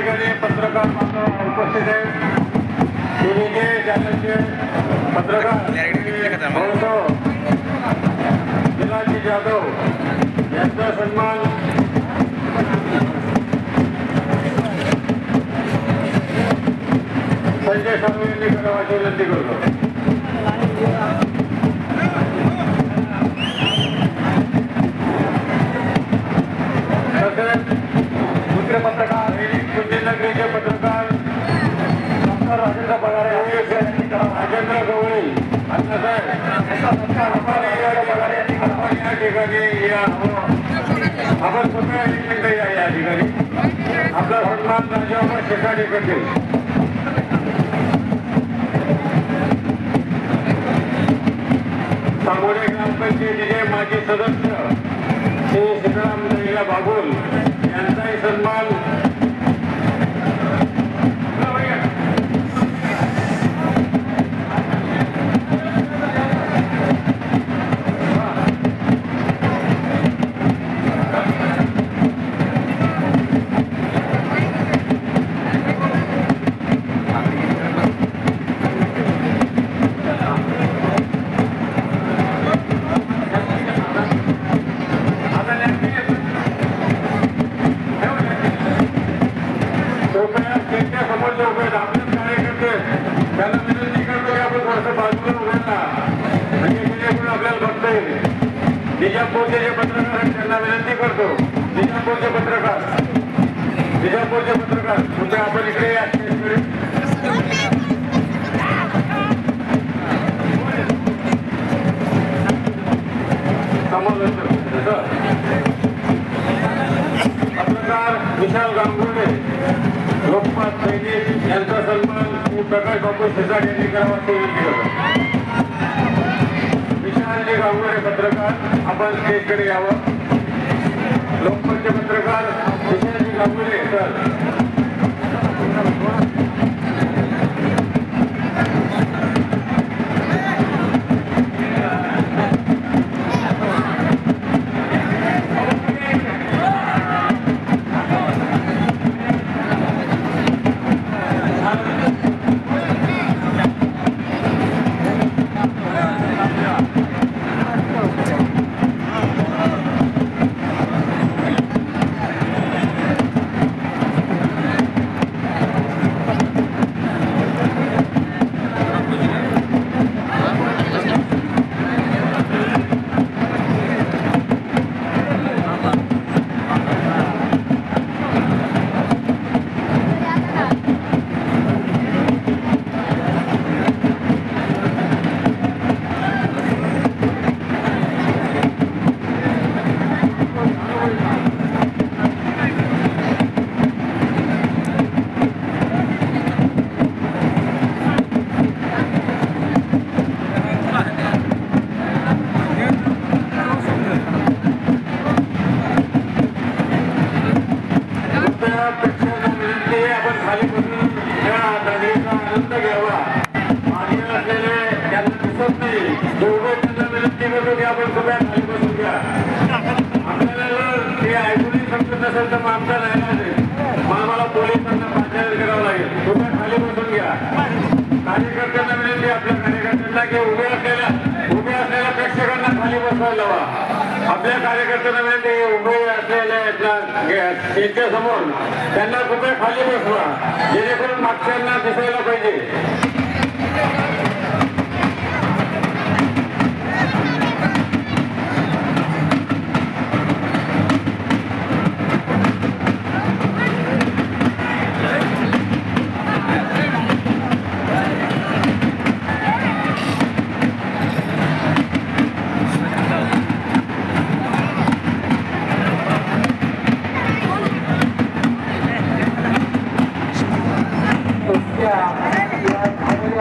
ठिकाणी पत्रकार बांधव उपस्थित आहेत टीव्हीचे चॅनलचे पत्रकार शिलाजी जाधव यांचा सन्मान. संजय साहू यांनी करावाची विनंती करतो आपण स्वतः एक आहे या ठिकाणी. आपला सन्मान म्हणजे राजाबा शेकाडे करते सांगोडे ग्रामपंचायतीचे माजी सदस्य श्री सीताराम बाबुल यांचाही सन्मान त्यांना आपण थोडंसं बाजूला उभं राहा. म्हणजे आपल्याला बघता येईल निजामपूरचे जे पत्रकार आहेत त्यांना विनंती करतो निजामपूरचे पत्रकार निजामपूरचे पत्रकार म्हणजे आपण इकडे या स्टेजकडे. समालोचक सर. पत्रकार विशाल गांगुर्डे लोकपाल सैनिक यांचा सन्मान श्री प्रकाश बापू शेजाड पत्रकार आपण स्टेजकडे यावं. लोकपालचे पत्रकार विशालजी गांगुर्डे सर. दिसत विनंती करतो की आपण कृपया खाली बसून घ्या आपल्याला ते ऐकूनही समजत नसेल तर मग आमचा नाही मग आम्हाला पोलिसांना पाचारण करावं लागेल कृपया खाली बसून घ्या कार्यकर्त्यांना विनंती आपल्या कार्यकर्त्यांना की उभे असलेल्या उभे असलेल्या प्रेक्षकांना खाली बसवायला लावा आपल्या कार्यकर्त्यांना विनंती आहे, उभे असलेल्या स्टेजच्या समोर त्यांना कृपया खाली बसवा जेणेकरून मागच्यांना दिसायला पाहिजे